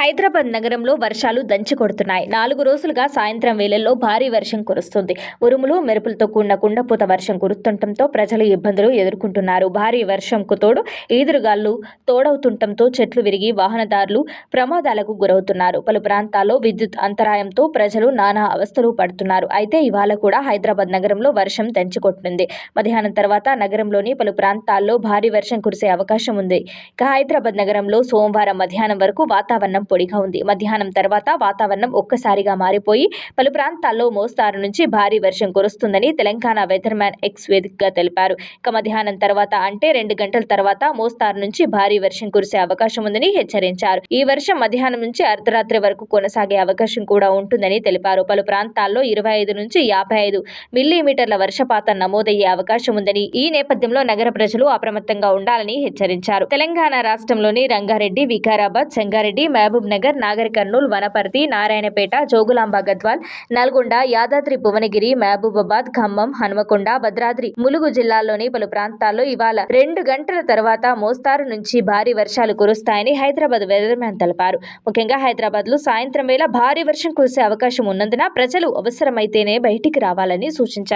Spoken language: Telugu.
హైదరాబాద్ నగరంలో వర్షాలు దంచి కొడుతున్నాయి. నాలుగు రోజులుగా సాయంత్రం వేళల్లో భారీ వర్షం కురుస్తుంది. ఉరుములు మెరుపులతో కూడిన కుండపోత వర్షం కురుస్తుండటంతో ప్రజలు ఇబ్బందులు ఎదుర్కొంటున్నారు. భారీ వర్షంకు తోడు ఈదురుగాళ్ళు తోడవుతుండటంతో చెట్లు విరిగి వాహనదారులు ప్రమాదాలకు గురవుతున్నారు. పలు ప్రాంతాల్లో విద్యుత్ అంతరాయంతో ప్రజలు నానా అవస్థలు పడుతున్నారు. అయితే ఇవాళ కూడా హైదరాబాద్ నగరంలో వర్షం దంచికొట్టింది మధ్యాహ్నం తర్వాత నగరంలోని పలు ప్రాంతాల్లో భారీ వర్షం కురిసే అవకాశం ఉంది. ఇక హైదరాబాద్ నగరంలో సోమవారం మధ్యాహ్నం వరకు వాతావరణం పొడిగా ఉంది. మధ్యాహ్నం తర్వాత వాతావరణం ఒక్కసారిగా మారిపోయి పలు ప్రాంతాల్లో మోస్తారు నుంచి భారీ వర్షం కురుస్తుందని తెలంగాణ వెదర్మ్యాన్ ఎక్స్ వేదికగా తెలిపారు. ఇక మధ్యాహ్నం తర్వాత అంటే రెండు గంటల తర్వాత మోస్తారు నుంచి భారీ వర్షం కురిసే అవకాశం ఉందని హెచ్చరించారు. ఈ వర్షం మధ్యాహ్నం నుంచి అర్ధరాత్రి వరకు కొనసాగే అవకాశం కూడా ఉంటుందని తెలిపారు. పలు ప్రాంతాల్లో ఇరవై ఐదు నుంచి యాభై ఐదు మిల్లీమీటర్ల వర్షపాతం నమోదయ్యే అవకాశం ఉందని ఈ నేపథ్యంలో నగర ప్రజలు అప్రమత్తంగా ఉండాలని హెచ్చరించారు. తెలంగాణ రాష్ట్రంలోని రంగారెడ్డి వికారాబాద్ సంగారెడ్డి మహబూబ్ నగర్ నాగర్ కర్నూల్ వనపర్తి నారాయణపేట జోగులాంబ గద్వాల్ నల్గొండ యాదాద్రి భువనగిరి మహబూబాబాద్ ఖమ్మం హనుమకొండ భద్రాద్రి ములుగు జిల్లాల్లోని పలు ప్రాంతాల్లో ఇవాళ రెండు గంటల తర్వాత మోస్తారు నుంచి భారీ వర్షాలు కురుస్తాయని హైదరాబాద్ వెదర్మ్యాన్ తెలిపారు. ముఖ్యంగా హైదరాబాద్లో సాయంత్రం వేళ భారీ వర్షం కురిసే అవకాశం ఉన్నందున ప్రజలు అవసరమైతేనే బయటికి రావాలని సూచించారు.